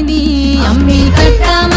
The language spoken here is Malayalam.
സന്നിധി അമ്മിൽ കെട്ടാം